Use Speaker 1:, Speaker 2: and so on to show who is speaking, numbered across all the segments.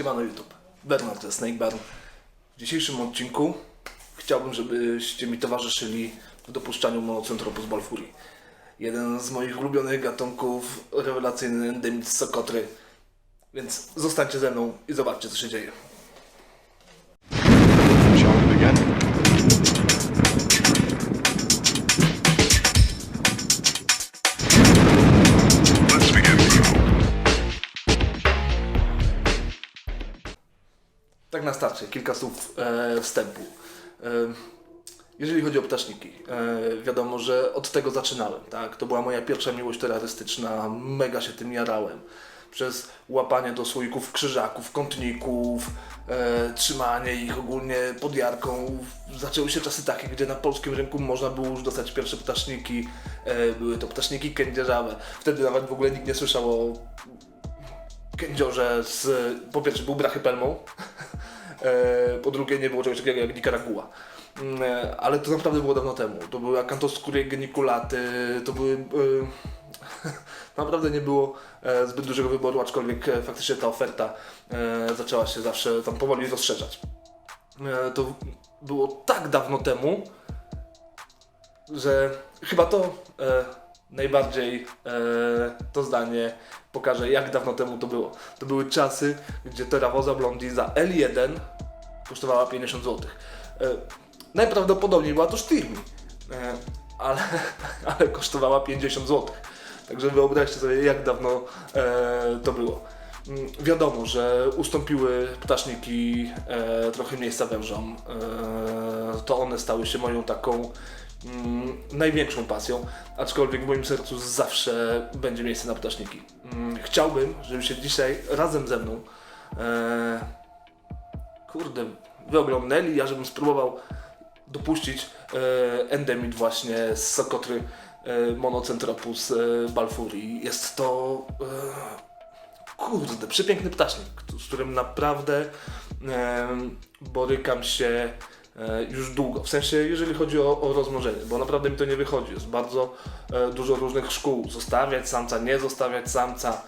Speaker 1: Siemano YouTube, Bernard ze Snake Barn. W dzisiejszym odcinku chciałbym, żebyście mi towarzyszyli w dopuszczaniu monocentropus balfuri. Jeden z moich ulubionych gatunków, rewelacyjny endemit Sokotry. Więc zostańcie ze mną i zobaczcie, co się dzieje. Tak na starcie, kilka słów e, wstępu. E, jeżeli chodzi o ptaszniki, e, wiadomo, że od tego zaczynałem. Tak? To była moja pierwsza miłość terrorystyczna, mega się tym jarałem. Przez łapanie do słoików krzyżaków, kątników, e, trzymanie ich ogólnie pod jarką. Zaczęły się czasy takie, gdzie na polskim rynku można było już dostać pierwsze ptaszniki. E, były to ptaszniki kędzierzawe. Wtedy nawet w ogóle nikt nie słyszał o kędziorze z... Po pierwsze był brachypelmą, E, po drugie nie było czegoś takiego jak Nicaragua. Mm, e, Ale to naprawdę było dawno temu. To były akantoskórie genikulaty, to były... e, naprawdę nie było e, zbyt dużego wyboru, aczkolwiek e, faktycznie ta oferta e, zaczęła się zawsze tam powoli rozszerzać. E, To było tak dawno temu, że chyba to e, najbardziej e, to zdanie pokaże, jak dawno temu to było. To były czasy, gdzie Terrawoza Blondie za L1 kosztowała 50 zł. E, najprawdopodobniej była to Stirmi, e, ale, ale kosztowała 50 zł. Także wyobraźcie sobie, jak dawno e, to było. Mm, Wiadomo, że ustąpiły ptaszniki e, trochę miejsca wężom. E, to one stały się moją taką mm, największą pasją, aczkolwiek w moim sercu zawsze będzie miejsce na ptaszniki. Mm, chciałbym, żebyście dzisiaj razem ze mną e, kurde, wy oglądnęli, ja żebym spróbował dopuścić e, endemit właśnie z Sokotry e, Monocentropus e, balfuri. Jest to e, kurde, przepiękny ptasznik, z którym naprawdę e, borykam się już długo. W sensie, jeżeli chodzi o, o rozmnożenie, bo naprawdę mi to nie wychodzi. Jest bardzo e, dużo różnych szkół. Zostawiać samca, nie zostawiać samca.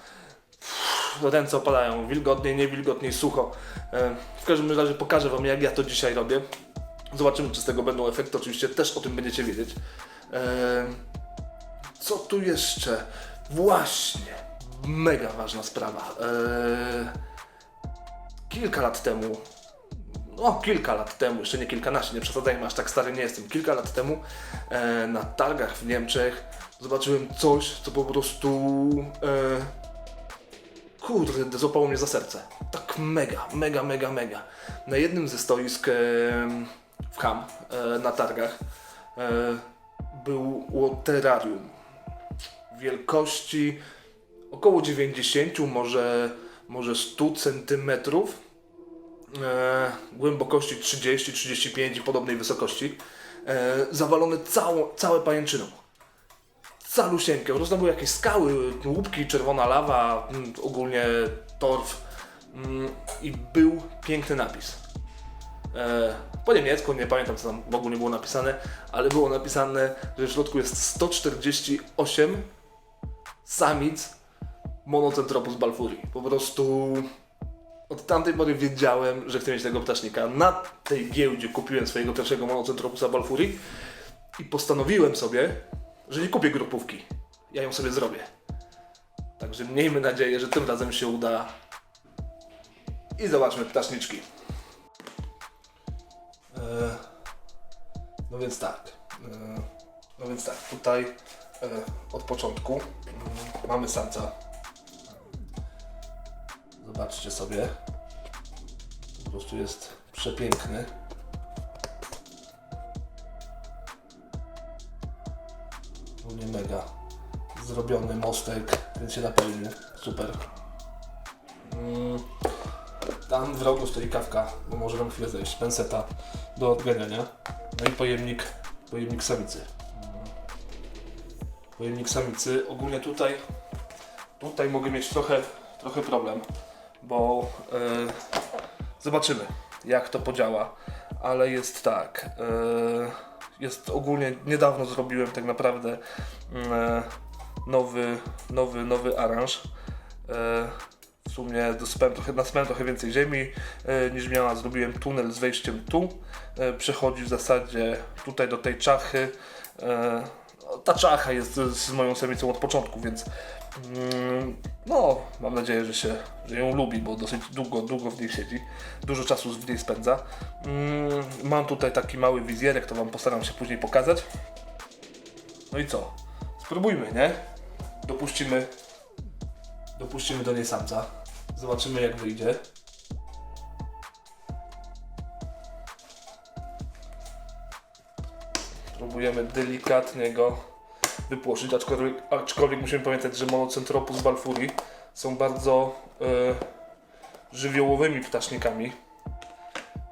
Speaker 1: Ręce opadają, wilgotniej, niewilgotniej, sucho. E, w każdym razie pokażę Wam, jak ja to dzisiaj robię. Zobaczymy, czy z tego będą efekty. Oczywiście też o tym będziecie wiedzieć. E, co tu jeszcze? Właśnie, mega ważna sprawa. E, kilka lat temu, no kilka lat temu, jeszcze nie kilkanaście, nie przesadzajmy, aż tak stary nie jestem. Kilka lat temu e, na targach w Niemczech zobaczyłem coś, co po prostu e, kurde, złapało mnie za serce. Tak mega, mega, mega, mega. Na jednym ze stoisk e, w Ham e, na targach e, było terrarium wielkości około 90, może, może 100 centymetrów, głębokości 30-35 i podobnej wysokości, e, zawalone całą, całe pajęczyną calusieńkę. Po prostu były jakieś skały, łupki, czerwona lawa, mm, ogólnie torf mm, i był piękny napis. E, po niemiecku, nie pamiętam co tam w ogóle było napisane, ale było napisane, że w środku jest 148 samic monocentropus balfuri. Po prostu od tamtej pory wiedziałem, że chcę mieć tego ptasznika. Na tej giełdzie kupiłem swojego pierwszego monocentropusa balfuri i postanowiłem sobie, że nie kupię grupówki. Ja ją sobie zrobię. Także miejmy nadzieję, że tym razem się uda. I zobaczmy ptaszniczki. E, no więc tak. E, no więc tak, tutaj e, od początku mm, mamy samca. Zobaczcie sobie. Po prostu jest przepiękny. Ogólnie mega. Zrobiony mostek, więc się napełnił. Super. Mm, Tam w rogu stoi kawka, bo może wam chwilę zejść. Penseta do odganiania. No i pojemnik, pojemnik samicy. Pojemnik samicy. Ogólnie tutaj, tutaj mogę mieć trochę, trochę problem, bo e, zobaczymy jak to podziała. Ale jest tak. E, jest ogólnie niedawno zrobiłem tak naprawdę e, nowy, nowy, nowy aranż. W sumie dosypałem trochę, nasypałem trochę więcej ziemi e, niż miała. Zrobiłem tunel z wejściem tu. E, przechodzi w zasadzie tutaj do tej czachy. E, ta czacha jest z, moją samicą od początku, więc mm, no, mam nadzieję, że się, że ją lubi, bo dosyć długo, długo w niej siedzi. Dużo czasu w niej spędza. Mm, mam tutaj taki mały wizjerek, to wam postaram się później pokazać. No i co? Spróbujmy, nie? Dopuścimy Dopuścimy do niej samca. Zobaczymy jak wyjdzie. Próbujemy delikatnie go wypłoszyć, aczkolwiek, aczkolwiek musimy pamiętać, że monocentropus balfuri są bardzo e, żywiołowymi ptasznikami,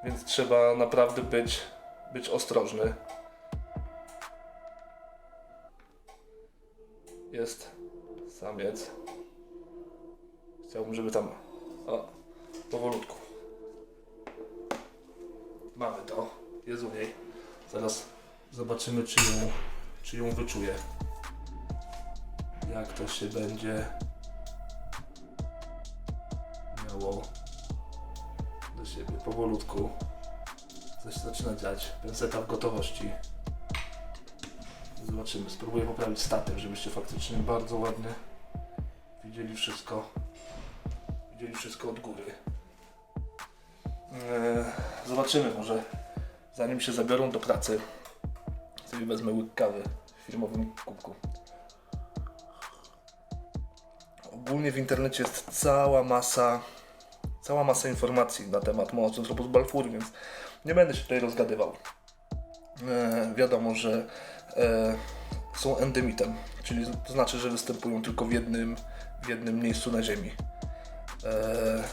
Speaker 1: więc trzeba naprawdę być, być ostrożny. Jest samiec. Chciałbym, żeby tam. O, powolutku. Mamy to. Jest u niej. Zaraz zobaczymy, czy ją, czy ją wyczuje. Jak to się będzie miało do siebie. Powolutku. Coś zaczyna dziać. Penseta w gotowości. Zobaczymy. Spróbuję poprawić statyw, żebyście faktycznie bardzo ładnie widzieli wszystko widzieli wszystko od góry. Eee, zobaczymy, może zanim się zabiorą do pracy, sobie wezmę łyk kawy w firmowym kubku. Ogólnie w internecie jest cała masa, cała masa informacji na temat Monocentropus balfuri, więc nie będę się tutaj rozgadywał. E, wiadomo, że e, są endemitem, czyli to znaczy, że występują tylko w jednym, w jednym miejscu na Ziemi. E,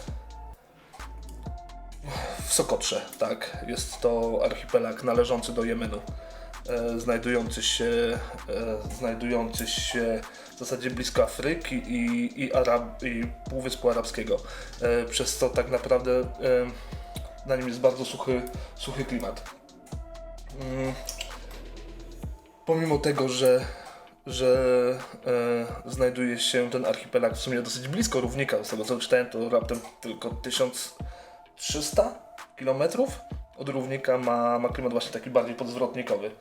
Speaker 1: w Sokotrze, tak. Jest to archipelag należący do Jemenu. E, znajdujący się, e, znajdujący się w zasadzie blisko Afryki i, i, Arab, i Półwyspu Arabskiego. E, przez co tak naprawdę na nim jest bardzo suchy, suchy klimat. Mm. Pomimo tego, że że e, znajduje się ten archipelag w sumie dosyć blisko równika. Z tego co czytałem, to raptem tylko 1300 km od równika ma, ma klimat właśnie taki bardziej podzwrotnikowy.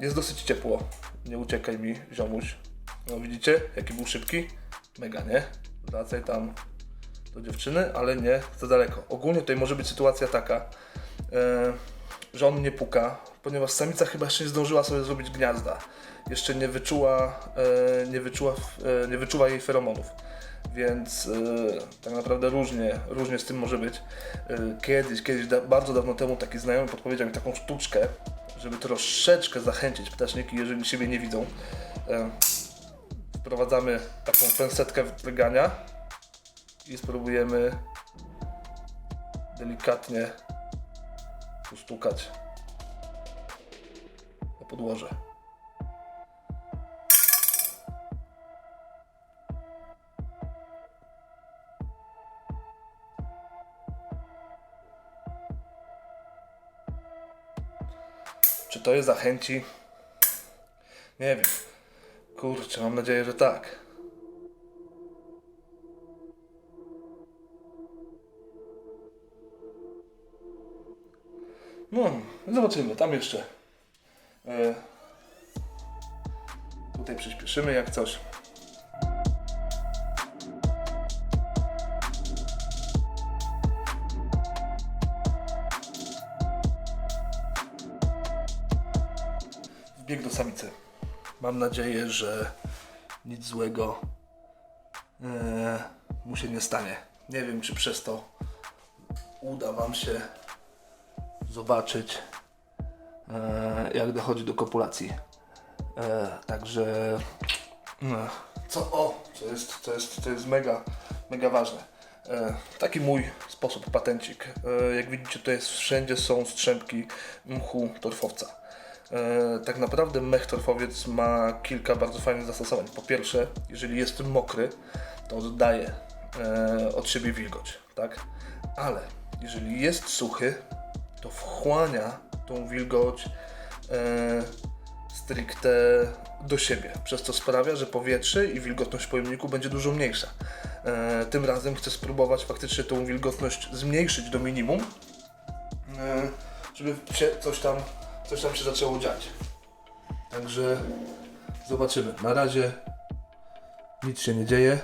Speaker 1: Jest dosyć ciepło. Nie uciekaj mi, ziomuś. No widzicie, jaki był szybki? Mega, nie? Wracaj tam do dziewczyny, ale nie za daleko. Ogólnie tutaj może być sytuacja taka, e, że on nie puka, ponieważ samica chyba jeszcze nie zdążyła sobie zrobić gniazda. Jeszcze nie wyczuła, e, nie wyczuła, e, nie wyczuwa jej feromonów. Więc e, tak naprawdę różnie, różnie z tym może być. E, Kiedyś, kiedyś da, bardzo dawno temu taki znajomy podpowiedział mi taką sztuczkę, żeby troszeczkę zachęcić ptaszniki, jeżeli siebie nie widzą. E, Wprowadzamy taką pensetkę wygania i spróbujemy delikatnie ustukać o podłoże. To je zachęci? Nie wiem. Kurczę, mam nadzieję, że tak. No, zobaczymy, tam jeszcze. E, tutaj przyspieszymy jak coś. Mam nadzieję, że nic złego e, mu się nie stanie. Nie wiem, czy przez to uda Wam się zobaczyć, e, jak dochodzi do kopulacji. E, także no, co o, co jest, co jest, co jest mega, mega ważne. Taki mój sposób, patencik. Jak widzicie, tutaj jest, wszędzie są strzępki mchu torfowca. E, tak naprawdę mech torfowiec ma kilka bardzo fajnych zastosowań. Po pierwsze, jeżeli jest mokry, to oddaje e, od siebie wilgoć, tak? Ale jeżeli jest suchy, to wchłania tą wilgoć e, stricte do siebie, przez co sprawia, że powietrze i wilgotność pojemniku będzie dużo mniejsza. Tym razem chcę spróbować faktycznie tą wilgotność zmniejszyć do minimum, żeby się coś tam, coś tam się zaczęło dziać. Także zobaczymy. Na razie nic się nie dzieje.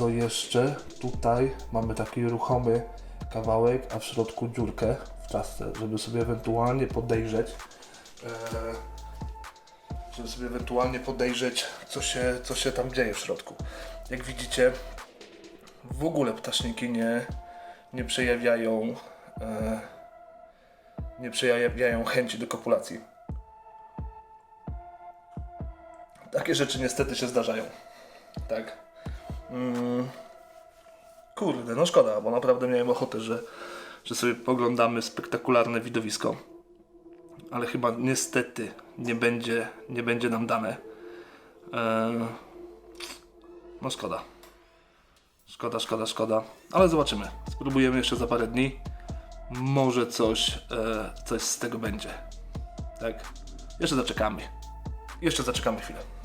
Speaker 1: Co jeszcze? Tutaj mamy taki ruchomy kawałek, a w środku dziurkę w czasce, żeby sobie ewentualnie podejrzeć, e, żeby sobie ewentualnie podejrzeć, co się, co się tam dzieje w środku. Jak widzicie, w ogóle ptaszniki nie, nie przejawiają e, nie przejawiają chęci do kopulacji. Takie rzeczy niestety się zdarzają. Tak. Mm. Kurde, no szkoda, bo naprawdę miałem ochotę, że, że sobie poglądamy spektakularne widowisko. Ale chyba niestety nie będzie, nie będzie nam dane. Eee, no szkoda. Szkoda, szkoda, szkoda. Ale zobaczymy. Spróbujemy jeszcze za parę dni. Może coś, e, coś z tego będzie. Tak? Jeszcze zaczekamy. Jeszcze zaczekamy chwilę.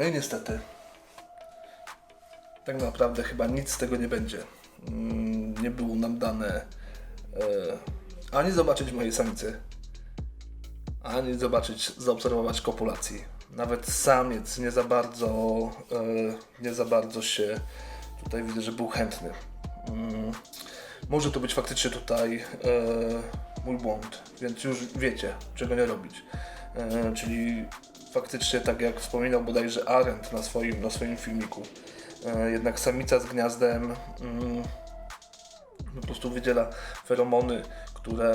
Speaker 1: No i niestety. Tak naprawdę chyba nic z tego nie będzie. Mm, Nie było nam dane e, ani zobaczyć mojej samicy, ani zobaczyć, zaobserwować kopulacji. Nawet samiec nie za bardzo, e, nie za bardzo się tutaj widzę, że był chętny. Mm, Może to być faktycznie tutaj e, mój błąd, więc już wiecie, czego nie robić. Czyli faktycznie, tak jak wspominał bodajże Arendt na swoim, na swoim filmiku, e, jednak samica z gniazdem mm, po prostu wydziela feromony, które,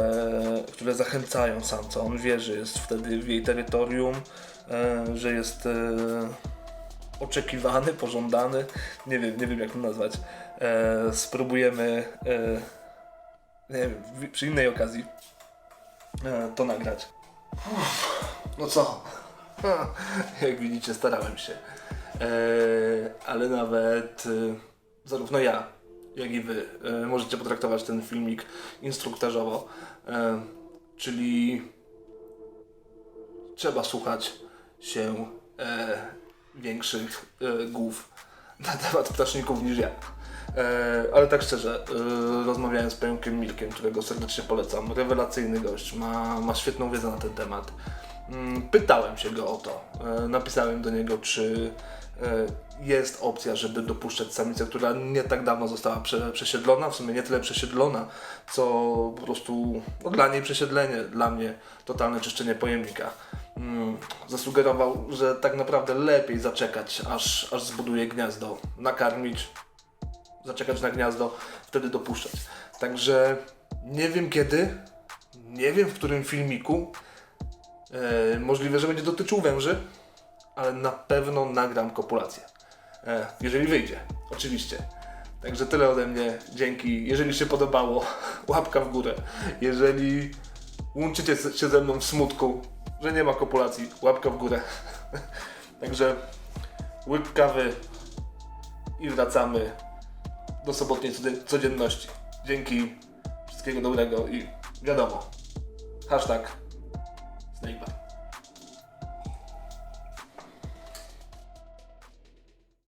Speaker 1: które zachęcają samca. On wie, że jest wtedy w jej terytorium, e, że jest e, oczekiwany, pożądany. Nie wiem, nie wiem jak to nazwać. Spróbujemy wiem, przy innej okazji to nagrać. No co? Jak widzicie, starałem się. E, ale nawet e, zarówno ja, jak i wy e, możecie potraktować ten filmik instruktażowo. E, czyli trzeba słuchać się e, większych e, głów na temat ptaszników niż ja. E, ale tak szczerze, e, rozmawiałem z Pająkiem Milkiem, którego serdecznie polecam. Rewelacyjny gość, ma, ma świetną wiedzę na ten temat. Mm, Pytałem się go o to. E, Napisałem do niego, czy e, jest opcja, żeby dopuszczać samicę, która nie tak dawno została prze, przesiedlona, w sumie nie tyle przesiedlona, co po prostu no, dla niej przesiedlenie, dla mnie totalne czyszczenie pojemnika. Mm, Zasugerował, że tak naprawdę lepiej zaczekać, aż, aż zbuduje gniazdo, nakarmić, zaczekać na gniazdo, wtedy dopuszczać. Także nie wiem kiedy, nie wiem w którym filmiku, e, możliwe, że będzie dotyczył węży, ale na pewno nagram kopulację. E, jeżeli wyjdzie, oczywiście. Także tyle ode mnie. Dzięki. Jeżeli się podobało, łapka w górę. Jeżeli łączycie się ze mną w smutku, że nie ma kopulacji, łapka w górę. Także łyk kawy i wracamy do sobotniej codzienności. Dzięki. Wszystkiego dobrego i wiadomo. Hashtag Snakebar.